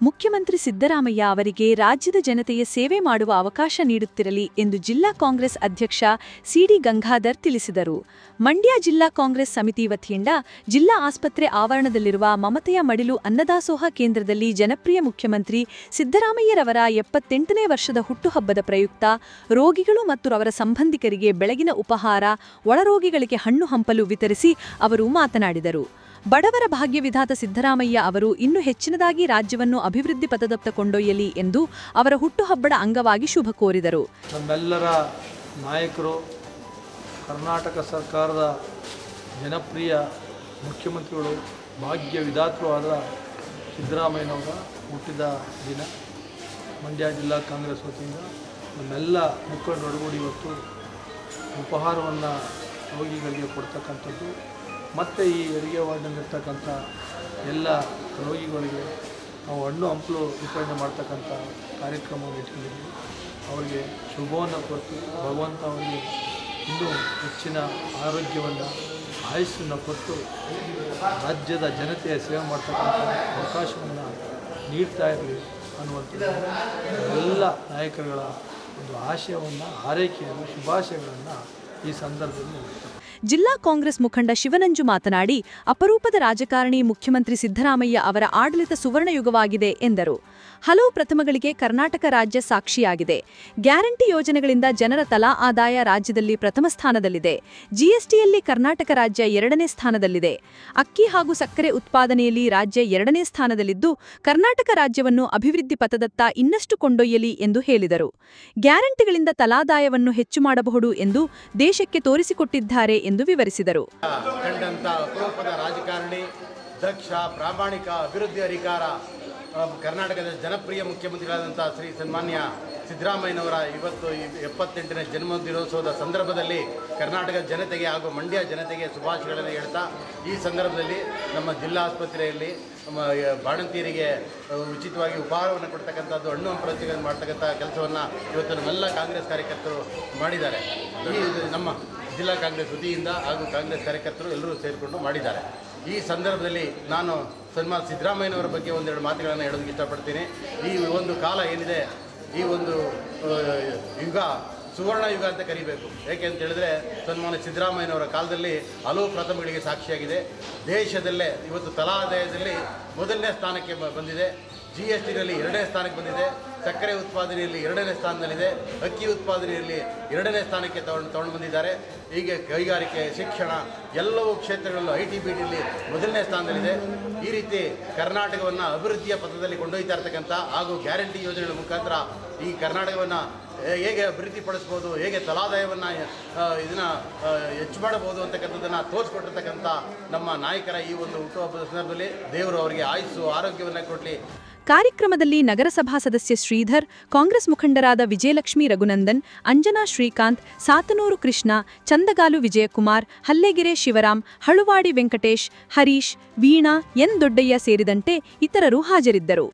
ಮುಖ್ಯಮಂತ್ರಿ ಸಿದ್ದರಾಮಯ್ಯ ಅವರಿಗೆ ರಾಜ್ಯದ ಜನತೆಯ ಸೇವೆ ಮಾಡುವ ಅವಕಾಶ ನೀಡುತ್ತಿರಲಿ ಎಂದು ಜಿಲ್ಲಾ ಕಾಂಗ್ರೆಸ್ ಅಧ್ಯಕ್ಷ ಸಿಡಿ ಗಂಗಾಧರ್ ತಿಳಿಸಿದರು. ಮಂಡ್ಯ ಜಿಲ್ಲಾ ಕಾಂಗ್ರೆಸ್ ಸಮಿತಿ ವತಿಯಿಂದ ಜಿಲ್ಲಾ ಆಸ್ಪತ್ರೆ ಆವರಣದಲ್ಲಿರುವ ಮಮತೆಯ ಮಡಿಲು ಅನ್ನದಾಸೋಹ ಕೇಂದ್ರದಲ್ಲಿ ಜನಪ್ರಿಯ ಮುಖ್ಯಮಂತ್ರಿ ಸಿದ್ದರಾಮಯ್ಯರವರ ಎಪ್ಪತ್ತೆಂಟನೇ ವರ್ಷದ ಹುಟ್ಟುಹಬ್ಬದ ಪ್ರಯುಕ್ತ ರೋಗಿಗಳು ಮತ್ತು ಅವರ ಸಂಬಂಧಿಕರಿಗೆ ಬೆಳಗಿನ ಉಪಹಾರ, ಒಳರೋಗಿಗಳಿಗೆ ಹಣ್ಣು ಹಂಪಲು ವಿತರಿಸಿ ಅವರು ಮಾತನಾಡಿದರು. ಬಡವರ ಭಾಗ್ಯವಿಧಾತ ಸಿದ್ದರಾಮಯ್ಯ ಅವರು ಇನ್ನೂ ಹೆಚ್ಚಿನದಾಗಿ ರಾಜ್ಯವನ್ನು ಅಭಿವೃದ್ಧಿ ಪಥದತ್ತ ಕೊಂಡೊಯ್ಯಲಿ ಎಂದು ಅವರ ಹುಟ್ಟುಹಬ್ಬದ ಅಂಗವಾಗಿ ಶುಭ ಕೋರಿದರು. ನಮ್ಮೆಲ್ಲರ ನಾಯಕರು, ಕರ್ನಾಟಕ ಸರ್ಕಾರದ ಜನಪ್ರಿಯ ಮುಖ್ಯಮಂತ್ರಿಗಳು ಭಾಗ್ಯ ವಿಧಾತೃ ಆದ ಸಿದ್ದರಾಮಯ್ಯನವರ ಹುಟ್ಟಿದ ದಿನ. ಮಂಡ್ಯ ಜಿಲ್ಲಾ ಕಾಂಗ್ರೆಸ್ ವತಿಯಿಂದ ನಮ್ಮೆಲ್ಲ ಮುಖಂಡರೊಡಗೂಡಿ ಇವತ್ತು ಉಪಹಾರವನ್ನು ರೋಗಿಗಳಿಗೆ ಕೊಡ್ತಕ್ಕಂಥದ್ದು. ಮತ್ತು ಈ ಹೆರಿಗೆ ವಾರ್ಡ್ನಲ್ಲಿರ್ತಕ್ಕಂಥ ಎಲ್ಲ ರೋಗಿಗಳಿಗೆ ನಾವು ಹಣ್ಣು ಹಂಪಲು ವಿತರಣೆ ಮಾಡ್ತಕ್ಕಂಥ ಕಾರ್ಯಕ್ರಮವನ್ನು ಇಟ್ಕೊಂಡಿದ್ವಿ ಅವರಿಗೆ ಶುಭವನ್ನು ಕೊಟ್ಟು ಭಗವಂತ ಅವರಿಗೆ ಇನ್ನೂ ಹೆಚ್ಚಿನ ಆರೋಗ್ಯವನ್ನು, ಆಯಸ್ಸನ್ನು ಕೊಟ್ಟು ರಾಜ್ಯದ ಜನತೆಯ ಸೇವೆ ಮಾಡ್ತಕ್ಕಂಥ ಅವಕಾಶವನ್ನು ನೀಡ್ತಾ ಇರಲಿ ಅನ್ನುವಂಥದ್ದು ಎಲ್ಲ ನಾಯಕರುಗಳ ಒಂದು ಆಶಯವನ್ನು ಆರೈಕೆಯನ್ನು ಶುಭಾಶಯಗಳನ್ನು ಈ ಸಂದರ್ಭದಲ್ಲಿ ಜಿಲ್ಲಾ ಕಾಂಗ್ರೆಸ್ ಮುಖಂಡ ಶಿವನಂಜು ಮಾತನಾಡಿ, ಅಪರೂಪದ ರಾಜಕಾರಣಿ ಮುಖ್ಯಮಂತ್ರಿ ಸಿದ್ದರಾಮಯ್ಯ ಅವರ ಆಡಳಿತ ಸುವರ್ಣಯುಗವಾಗಿದೆ ಎಂದರು. ಹಲವು ಪ್ರಥಮಗಳಿಗೆ ಕರ್ನಾಟಕ ರಾಜ್ಯ ಸಾಕ್ಷಿಯಾಗಿದೆ. ಗ್ಯಾರಂಟಿ ಯೋಜನೆಗಳಿಂದ ಜನರ ತಲಾ ಆದಾಯ ರಾಜ್ಯದಲ್ಲಿ ಪ್ರಥಮ ಸ್ಥಾನದಲ್ಲಿದೆ. ಜಿಎಸ್ಟಿಯಲ್ಲಿ ಕರ್ನಾಟಕ ರಾಜ್ಯ ಎರಡನೇ ಸ್ಥಾನದಲ್ಲಿದೆ. ಅಕ್ಕಿ ಹಾಗೂ ಸಕ್ಕರೆ ಉತ್ಪಾದನೆಯಲ್ಲಿ ರಾಜ್ಯ ಎರಡನೇ ಸ್ಥಾನದಲ್ಲಿದ್ದು, ಕರ್ನಾಟಕ ರಾಜ್ಯವನ್ನು ಅಭಿವೃದ್ಧಿ ಪಥದತ್ತ ಇನ್ನಷ್ಟು ಕೊಂಡೊಯ್ಯಲಿ ಎಂದು ಹೇಳಿದರು. ಗ್ಯಾರಂಟಿಗಳಿಂದ ತಲಾದಾಯವನ್ನು ಹೆಚ್ಚು ಮಾಡಬಹುದು ಎಂದು ದೇಶಕ್ಕೆ ತೋರಿಸಿಕೊಟ್ಟಿದ್ದಾರೆ ಎಂದು ವಿವರಿಸಿದರು. ರಾಜಕಾರಣಿ, ದಕ್ಷ, ಪ್ರಾಮಾಣಿಕ, ಅಭಿವೃದ್ಧಿ ಅಧಿಕಾರ ಕರ್ನಾಟಕದ ಜನಪ್ರಿಯ ಮುಖ್ಯಮಂತ್ರಿಗಳಾದಂಥ ಶ್ರೀ ಸನ್ಮಾನ್ಯ ಸಿದ್ದರಾಮಯ್ಯನವರ ಇವತ್ತು ಎಪ್ಪತ್ತೆಂಟನೇ ಜನ್ಮ ದಿನೋತ್ಸವದ ಸಂದರ್ಭದಲ್ಲಿ ಕರ್ನಾಟಕದ ಜನತೆಗೆ ಹಾಗೂ ಮಂಡ್ಯ ಜನತೆಗೆ ಶುಭಾಶಯಗಳನ್ನು ಹೇಳ್ತಾ, ಈ ಸಂದರ್ಭದಲ್ಲಿ ನಮ್ಮ ಜಿಲ್ಲಾ ಆಸ್ಪತ್ರೆಯಲ್ಲಿ ನಮ್ಮ ಬಾಣಂತಿಯರಿಗೆ ಉಚಿತವಾಗಿ ಉಪಹಾರವನ್ನು ಕೊಡ್ತಕ್ಕಂಥದ್ದು ಹಣ್ಣು ಹಂಪಲುಗಳನ್ನು ಮಾಡ್ತಕ್ಕಂಥ ಕೆಲಸವನ್ನು ಇವತ್ತು ನಮ್ಮೆಲ್ಲ ಕಾಂಗ್ರೆಸ್ ಕಾರ್ಯಕರ್ತರು ಮಾಡಿದ್ದಾರೆ. ಈ, ನಮ್ಮ ಜಿಲ್ಲಾ ಕಾಂಗ್ರೆಸ್ ವತಿಯಿಂದ ಹಾಗೂ ಕಾಂಗ್ರೆಸ್ ಕಾರ್ಯಕರ್ತರು ಎಲ್ಲರೂ ಸೇರಿಕೊಂಡು ಮಾಡಿದ್ದಾರೆ. ಈ ಸಂದರ್ಭದಲ್ಲಿ ನಾನು ಸನ್ಮಾನ್ ಸಿದ್ದರಾಮಯ್ಯನವರ ಬಗ್ಗೆ ಒಂದೆರಡು ಮಾತುಗಳನ್ನು ಹೇಳೋದಕ್ಕೆ ಇಷ್ಟಪಡ್ತೀನಿ. ಈ ಒಂದು ಕಾಲ ಏನಿದೆ, ಈ ಒಂದು ಯುಗ, ಸುವರ್ಣ ಯುಗ ಅಂತ ಕರಿಬೇಕು. ಏಕೆ ಅಂತ ಹೇಳಿದ್ರೆ, ಸನ್ಮಾನ್ಯ ಸಿದ್ದರಾಮಯ್ಯನವರ ಕಾಲದಲ್ಲಿ ಹಲವು ಪ್ರಥಮಗಳಿಗೆ ಸಾಕ್ಷಿಯಾಗಿದೆ. ದೇಶದಲ್ಲೇ, ಇವತ್ತು ತಲಾ ಆದಾಯದಲ್ಲಿ ಮೊದಲನೇ ಸ್ಥಾನಕ್ಕೆ ಬಂದಿದೆ. ಜಿ ಎಸ್ ಟಿನಲ್ಲಿ ಎರಡನೇ ಸ್ಥಾನಕ್ಕೆ ಬಂದಿದೆ. ಸಕ್ಕರೆ ಉತ್ಪಾದನೆಯಲ್ಲಿ ಎರಡನೇ ಸ್ಥಾನದಲ್ಲಿದೆ. ಅಕ್ಕಿ ಉತ್ಪಾದನೆಯಲ್ಲಿ ಎರಡನೇ ಸ್ಥಾನಕ್ಕೆ ತಗೊಂಡು ತಗೊಂಡು ಬಂದಿದ್ದಾರೆ. ಹೀಗೆ ಕೈಗಾರಿಕೆ, ಶಿಕ್ಷಣ ಎಲ್ಲವೂ ಕ್ಷೇತ್ರಗಳಲ್ಲೂ ಐ ಟಿ ಬಿ ಟಿಯಲ್ಲಿ ಮೊದಲನೇ ಸ್ಥಾನದಲ್ಲಿದೆ. ಈ ರೀತಿ ಕರ್ನಾಟಕವನ್ನು ಅಭಿವೃದ್ಧಿಯ ಪಥದಲ್ಲಿ ಕೊಂಡೊಯ್ತಾ ಇರ್ತಕ್ಕಂಥ ಹಾಗೂ ಗ್ಯಾರಂಟಿ ಯೋಜನೆಗಳ ಮುಖಾಂತರ ಈ ಕರ್ನಾಟಕವನ್ನು ಹೇಗೆ ಅಭಿವೃದ್ಧಿಪಡಿಸ್ಬೋದು, ಹೇಗೆ ತಲಾದಾಯವನ್ನು ಇದನ್ನು ಹೆಚ್ಚು ಮಾಡಬಹುದು ಅಂತಕ್ಕಂಥದ್ದನ್ನು ತೋರಿಸ್ಕೊಟ್ಟಿರ್ತಕ್ಕಂಥ ನಮ್ಮ ನಾಯಕರ ಈ ಒಂದು ಹುಟ್ಟುಹಬ್ಬದ ಸಂದರ್ಭದಲ್ಲಿ ದೇವರು ಅವರಿಗೆ ಆಯುಸ್ಸು, ಆರೋಗ್ಯವನ್ನು ಕೊಡಲಿ. ಕಾರ್ಯಕ್ರಮದಲ್ಲಿ ನಗರಸಭಾ ಸದಸ್ಯ ಶ್ರೀಧರ್, ಕಾಂಗ್ರೆಸ್ ಮುಖಂಡರಾದ ವಿಜಯಲಕ್ಷ್ಮಿ ರಘುನಂದನ್, ಅಂಜನಾ ಶ್ರೀಕಾಂತ್, ಸಾತನೂರು ಕೃಷ್ಣ, ಚಂದಗಾಲು ವಿಜಯಕುಮಾರ್, ಹಲ್ಲೆಗೆರೆ ಶಿವರಾಮ್, ಹಳುವಾಡಿ ವೆಂಕಟೇಶ್, ಹರೀಶ್, ವೀಣಾ, ಎನ್ ದೊಡ್ಡಯ್ಯ ಸೇರಿದಂತೆ ಇತರರು ಹಾಜರಿದ್ದರು.